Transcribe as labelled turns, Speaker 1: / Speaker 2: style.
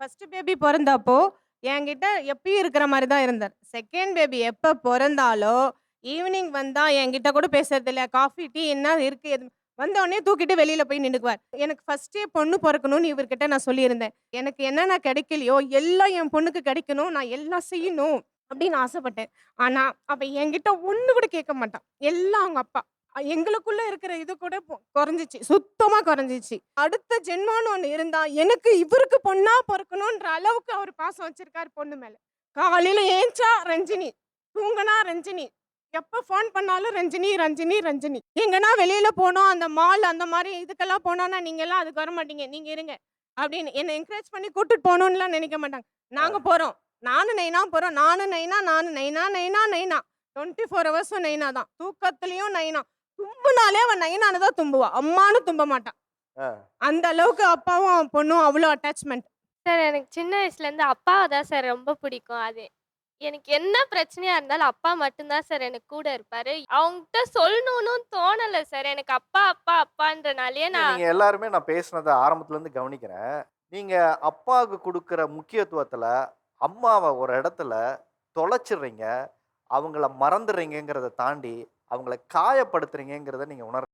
Speaker 1: First baby பிறந்தப்போ என்கிட்ட எப்பயும் இருக்கிற மாதிரி தான் இருந்தார். செகண்ட் பேபி எப்போ பிறந்தாலோ ஈவினிங் வந்தால் என்கிட்ட கூட பேசுறது இல்லை காஃபி, டீ என்ன இருக்குது எது வந்தோடனே தூக்கிட்டு வெளியில் போய் நின்றுக்குவார் எனக்கு ஃபஸ்ட்டே பொண்ணு பிறக்கணும்னு இவர்கிட்ட நான் சொல்லியிருந்தேன். எனக்கு என்னென்ன கிடைக்கலையோ, எல்லாம் என் பொண்ணுக்கு கிடைக்கணும். நான் எல்லாம் செய்யணும் அப்படின்னு ஆசைப்பட்டேன். ஆனால் அவள் என்கிட்ட ஒன்று கூட கேட்க மாட்டான் எல்லாம் அவங்க அப்பா. எங்களுக்குள்ள இருக்கிற இது கூட குறைஞ்சிச்சு. சுத்தமா குறைஞ்சிச்சு. அடுத்த ஜென்மம்னு ஒண்ணு இருந்தா, எனக்கு இவருக்கு பொண்ணா பொறக்கணுன்ற அளவுக்கு அவர் பாசம் வச்சிருக்காரு பொண்ணு மேல. காலையில ஏஞ்சா ரஞ்சினி, தூங்குனா ரஞ்சினி. எப்ப ஃபோன் பண்ணாலும் ரஞ்சினி, ரஞ்சினி, ரஞ்சினி. எங்கனா வெளியில போனோம், அந்த மால் அந்த மாரி இதுக்கெல்லாம் போனோம்னா, நீங்கலாம் அதுக்கு வரமாட்டீங்க. நீங்க இருங்க. அப்படின்னு என்ன என்கரேஜ் பண்ணி கூட்டிட்டு போணும்லாம் நினைக்க மாட்டாங்க. நாங்க போறோம். நானும் நைனா போறோம். நானும் நைனா, நானும் நைனா, நைனா, நைனா. 24 ஹவர்ஸும் நைனா தான். தூக்கத்திலயும் நைனா. தும்புனாலே அவ நைனான்னு தான் தும்புவா. அம்மான்னு தும்ப மாட்டா.
Speaker 2: ஆ.
Speaker 1: அந்த அளவுக்கு அப்பாவும், பொண்ணும் அவ்ளோ அட்டாச்மெண்ட்.
Speaker 3: சார் எனக்கு சின்ன வயசுலேருந்து அப்பாவை தான் சார் ரொம்ப பிடிக்கும். அது எனக்கு என்ன பிரச்சனையா இருந்தாலும் அப்பா மட்டும் தான் சார் எனக்கு கூட இருப்பாரு. அவங்ககிட்ட சொல்லணும்னும் தோணல சார். எனக்கு அப்பா, அப்பா, அப்பான்றனாலயே
Speaker 2: இல்ல,
Speaker 3: நான்
Speaker 2: நீங்க எல்லாருமே நான் பேசுனத ஆரம்பத்துல இருந்து கவனிக்கிறேன். நீங்க அப்பாவுக்கு குடுக்குற முக்கியத்துவத்துல, அம்மாவ ஒரு இடத்துல தொலைச்சிடுறீங்க. அவங்கள மறந்துடுறீங்கங்கிறத தாண்டி, அவங்கள காயப்படுத்துறீங்கங்கிறத நீங்கள் உணர்